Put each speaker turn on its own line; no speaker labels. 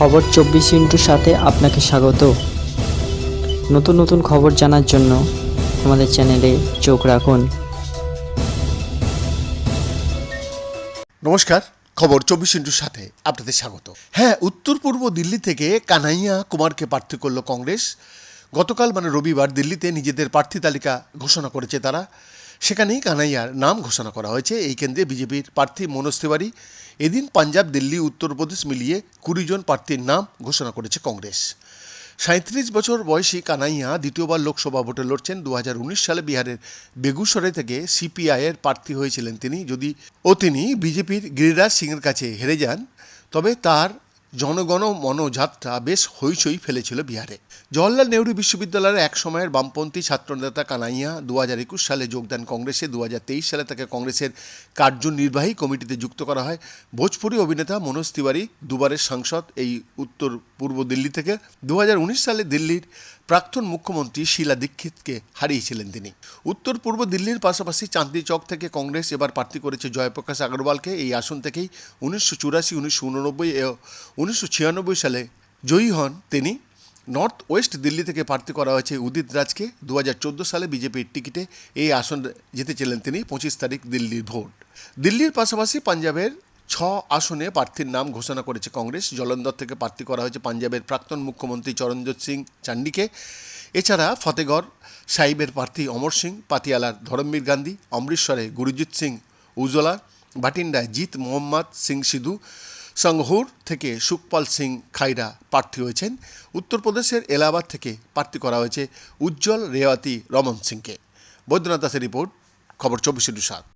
খবর চব্বিশ ইন্টুর সাথে আপনাকে স্বাগত। নতুন নতুন খবর জানার জন্য আমাদের চ্যানেলে চোখ রাখুন।
নমস্কার, খবর চব্বিশ ইন্টুর সাথে আপনাদের স্বাগত। হ্যাঁ উত্তর পূর্ব দিল্লি থেকে কানাইয়া কুমারকে প্রার্থী করল কংগ্রেস। গতকাল মানে রবিবার দিল্লিতে নিজেদের প্রার্থী তালিকা ঘোষণা করেছে তারা। সেখানেই কানাইয়ার নাম ঘোষণা করা হয়েছে। এই কেন্দ্রে বিজেপির প্রার্থী মনোজ তিওয়ারি, এদিন পাঞ্জাব, দিল্লি উত্তরপ্রদেশ মিলিয়ে কুড়ি জন প্রার্থীর নাম ঘোষণা করেছে কংগ্রেস। সাঁত্রিশ বছর বয়সী কানাইয়া দ্বিতীয়বার লোকসভা ভোটে লড়ছেন। দু হাজার উনিশ সালে বিহারের বেগুসরাই থেকে সিপিআইয়ের প্রার্থী হয়েছিলেন তিনি। যদি ও তিনি বিজেপির গিরিরাজ সিংয়ের কাছে হেরে যান, তবে তার জনগণ মনোযাত্রা বেশ হইচই ফেলেছিল বিহারে। জওয়াহরলাল নেহরু বিশ্ববিদ্যালয়ের এক সময়ের বামপন্থী ছাত্রনেতা কানাইয়া দু হাজার একুশ সালে যোগদান কংগ্রেসে দু হাজার তেইশ সালে তাকে কংগ্রেসের কার্যনির্বাহী কমিটিতে যুক্ত করা হয়। ভোজপুরি অভিনেতা মনোজ তিওয়ারি দুবারের সাংসদ, এই উত্তর পূর্ব দিল্লি থেকে। দু হাজার উনিশ সালে দিল্লির প্রাক্তন মুখ্যমন্ত্রী শীলা দীক্ষিতকে হারিয়েছিলেন তিনি। উত্তর পূর্ব দিল্লির পাশাপাশি চাঁদনি চক থেকে কংগ্রেস এবার প্রার্থী করেছে জয়প্রকাশ আগরওয়ালকে। এই আসন থেকেই উনিশশো চুরাশি, উনিশশো উননব্বই উনিশশো ছিয়ানব্বই সালে জয়ী হন তিনি। নর্থ ওয়েস্ট দিল্লি থেকে প্রার্থী করা হয়েছে উদিত রাজকে। দু হাজার চোদ্দ সালে বিজেপির টিকিটে এই আসন জিতেছিলেন তিনি পঁচিশ তারিখ দিল্লির ভোট। দিল্লির পাশাপাশি পাঞ্জাবের ছ আসনে প্রার্থীর নাম ঘোষণা করেছে কংগ্রেস। জলন্ধর থেকে প্রার্থী করা হয়েছে পাঞ্জাবের প্রাক্তন মুখ্যমন্ত্রী চরণজিৎ সিং চান্ডিকে। এছাড়া ফতেগড় সাহিবের প্রার্থী অমর সিং, পাতিয়ালার ধরমবীর গান্ধী, অমৃতসরে গুরুজিৎ সিং উজলা বাটিন্ডায় জিত মোহাম্মদ সিং সিধু সংহুর থেকে সুখপাল সিং খাইরা প্রার্থী হয়েছেন। উত্তরপ্রদেশের এলাহাবাদ থেকে প্রার্থী করা হয়েছে উজ্জ্বল রেওয়াতি রমন সিংকে। বৈদ্যনাথ দাসের রিপোর্ট, খবর চব্বিশে সাত।